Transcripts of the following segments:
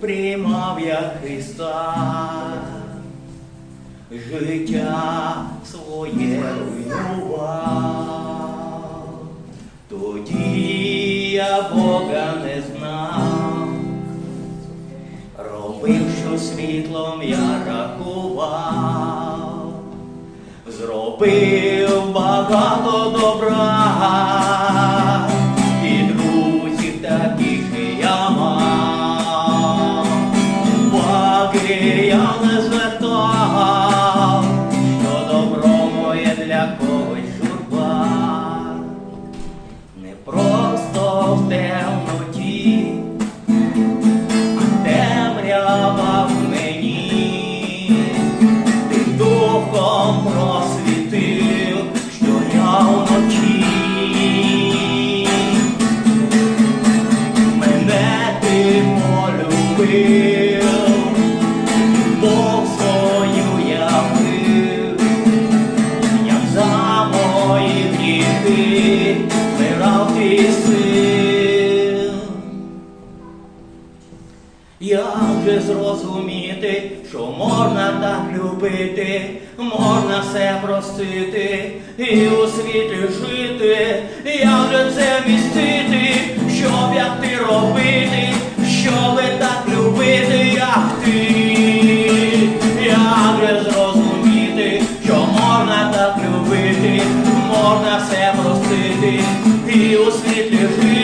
приймав я Христа, життя своє руйнував, тоді я Бога не знав, робив, що світлом я рахував, зробив багато добра, темноті, темрява в мені, ти духом просвітив, що я вночі. Мене ти полюбив, Бог свою явив, як за мої гріхи вмирав ти сил. Як же зрозуміти, що можна так любити, можна все простити і у світі жити, як же це містити, щоб як ти робити, щоби так любити, як ти, як же зрозуміти, що можна так любити, можна все простити і у світлі жити,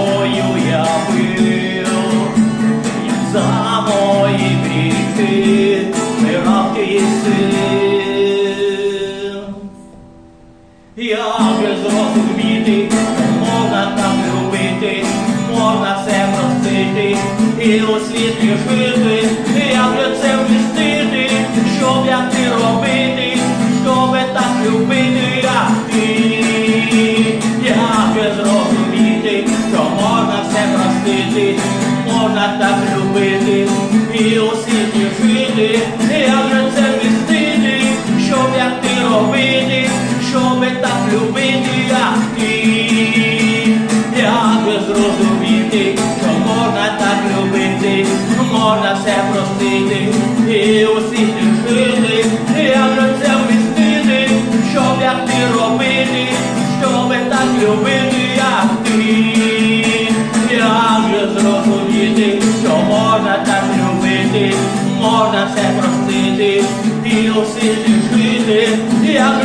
Бог я пив, і за мої гріхи ти син. Як же зрозуміти, можна так любити, можна все простити. І у світі жити, можна так любити і у світлі жити, можна все простити і у світі жити, як